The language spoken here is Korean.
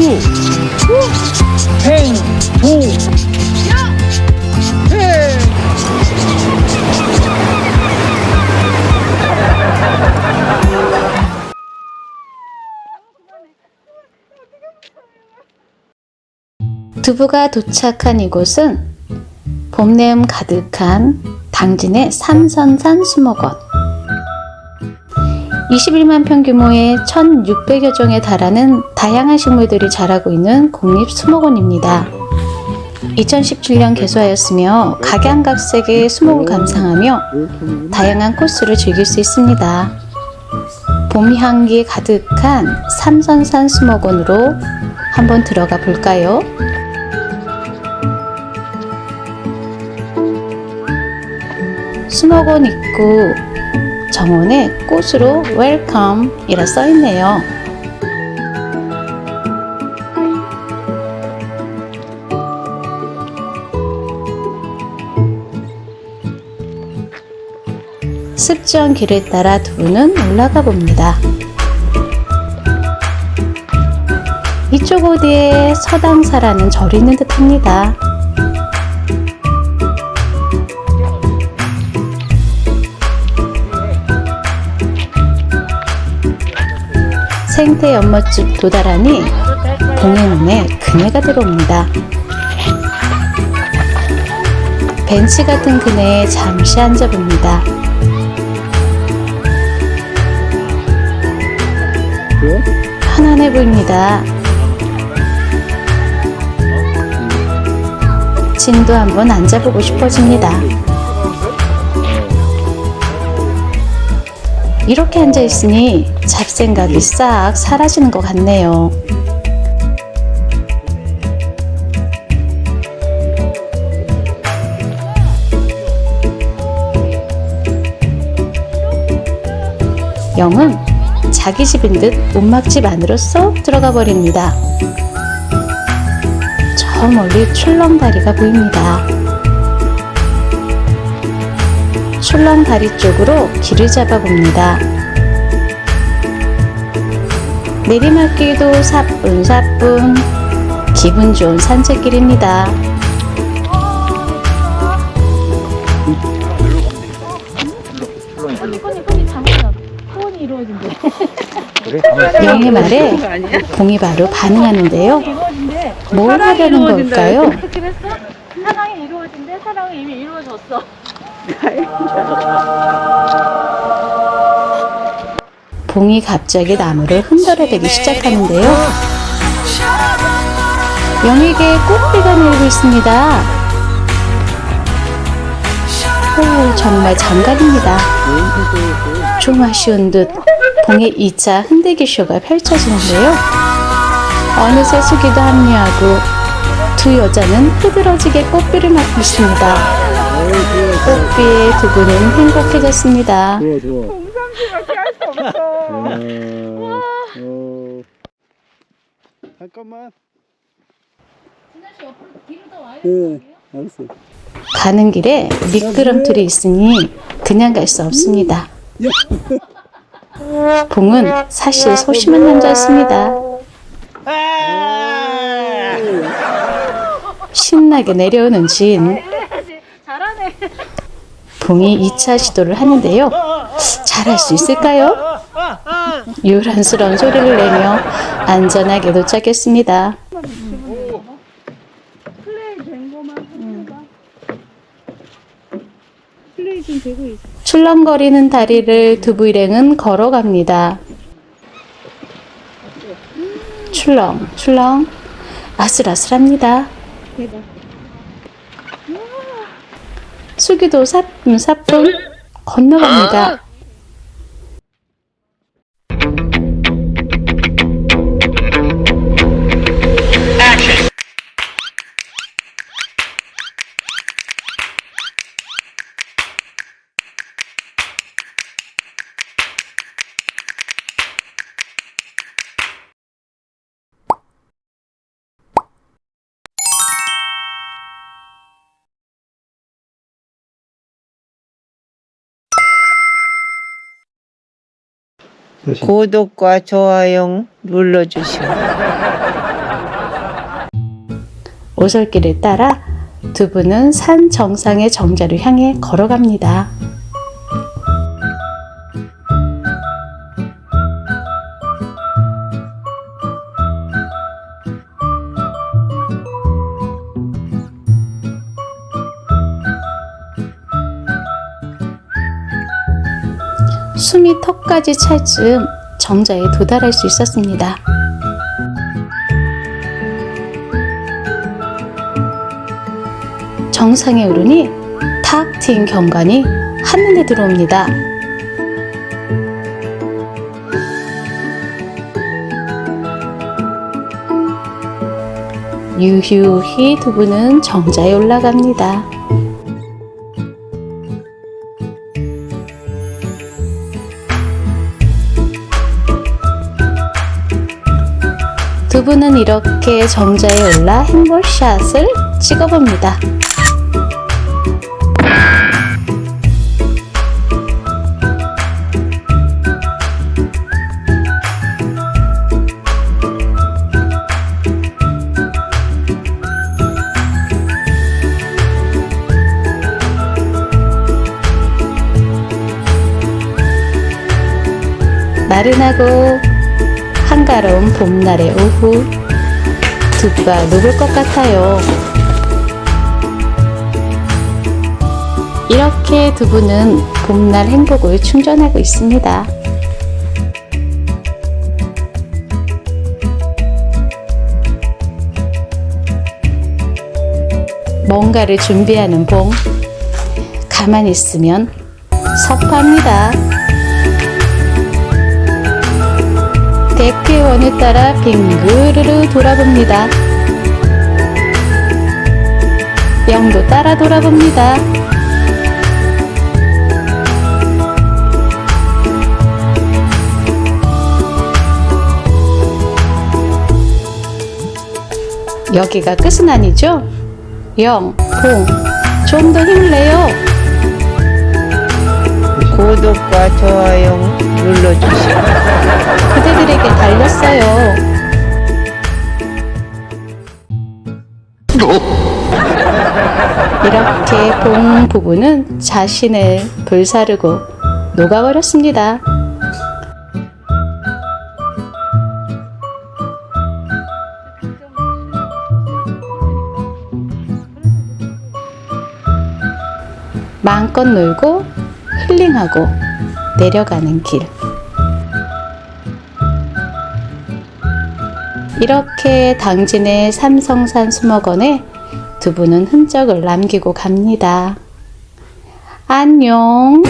두, 행, 도, 해. 두부가 도착한 이곳은 봄내음 가득한 당진의 삼선산 수목원. 21만 평 규모의 1,600여 종에 달하는 다양한 식물들이 자라고 있는 국립 수목원입니다. 2017년 개소하였으며 각양각색의 수목을 감상하며 다양한 코스를 즐길 수 있습니다. 봄 향기 가득한 삼선산 수목원으로 한번 들어가 볼까요? 수목원 입구 정원에 꽃으로 웰컴이라 써있네요. 습지한 길을 따라 두부는 올라가 봅니다. 이쪽 어디에 서당사라는 절이 있는 듯 합니다. 생태 연못집 도달하니 눈에 그네가 들어옵니다. 벤치 같은 그네에 잠시 앉아봅니다. 편안해 보입니다. 진도 한번 앉아보고 싶어집니다. 이렇게 앉아 있으니 잡생각이 싹 사라지는 것 같네요. 영은 자기 집인 듯 옷막집 안으로 쏙 들어가 버립니다. 저 멀리 출렁다리가 보입니다. 출렁다리 쪽으로 길을 잡아 봅니다. 내리막길도 사뿐사뿐 기분 좋은 산책길입니다. 영의 말에 봉이 바로 반응하는데요. 뭘 하려는 걸까요? 사랑이 이루어진대? 사랑이 이미 이루어졌어. 봉이 갑자기 나무를 흔들어대기 시작하는데요. 영에게 꽃비가 내리고 있습니다. 오, 정말 장관입니다. 좀 아쉬운 듯 봉의 2차 흔들기 쇼가 펼쳐지는데요. 어느새 수기도 합류하고 두 여자는 흐드러지게 꽃비를 맞고 있습니다. 꽃비의 두 분은 행복해졌습니다. 좋아, 좋아. 어, 어. 잠깐만. 네, 알았어. 가는 길에 미끄럼틀이 있으니 그냥 갈 수 없습니다. 봉은 사실 소심한 남자였습니다. 신나게 내려오는 진. 봉이 2차 시도를 하는데요. 잘할 수 있을까요? 유란스러운 소리를 내며 안전하게 도착했습니다. 출렁거리는 다리를 두 부 일행은 걸어갑니다. 출렁, 출렁, 아슬아슬합니다. 대박. 수기도 사뿐사뿐 건너갑니다. 뜻이. 구독과 좋아요 눌러주시오. 오솔길을 따라 두 분은 산 정상의 정자를 향해 걸어갑니다. 숨이 턱까지 찰 즈음 정자에 도달할 수 있었습니다. 정상에 오르니 탁 트인 경관이 한눈에 들어옵니다. 유유히 두 분은 정자에 올라갑니다. 두 분은 이렇게 정자에 올라 행볼샷을 찍어봅니다. 나른하고 한가로운 봄날의 오후 두부가 녹을 것 같아요. 이렇게 두부는 봄날 행복을 충전하고 있습니다. 뭔가를 준비하는 봄. 가만히 있으면 섭합니다. 원을 따라 빙그르르 돌아봅니다. 영도 따라 돌아봅니다. 여기가 끝은 아니죠? 영, 봉, 좀더 힘을 내요. 구독과 좋아요 눌러주시고 그대들에게 달렸어요. 이렇게 봉 부부는 자신을 불사르고 녹아버렸습니다. 마음껏 놀고 힐링하고 내려가는 길. 이렇게 당진의 삼성산 수목원에 두 분은 흔적을 남기고 갑니다. 안녕.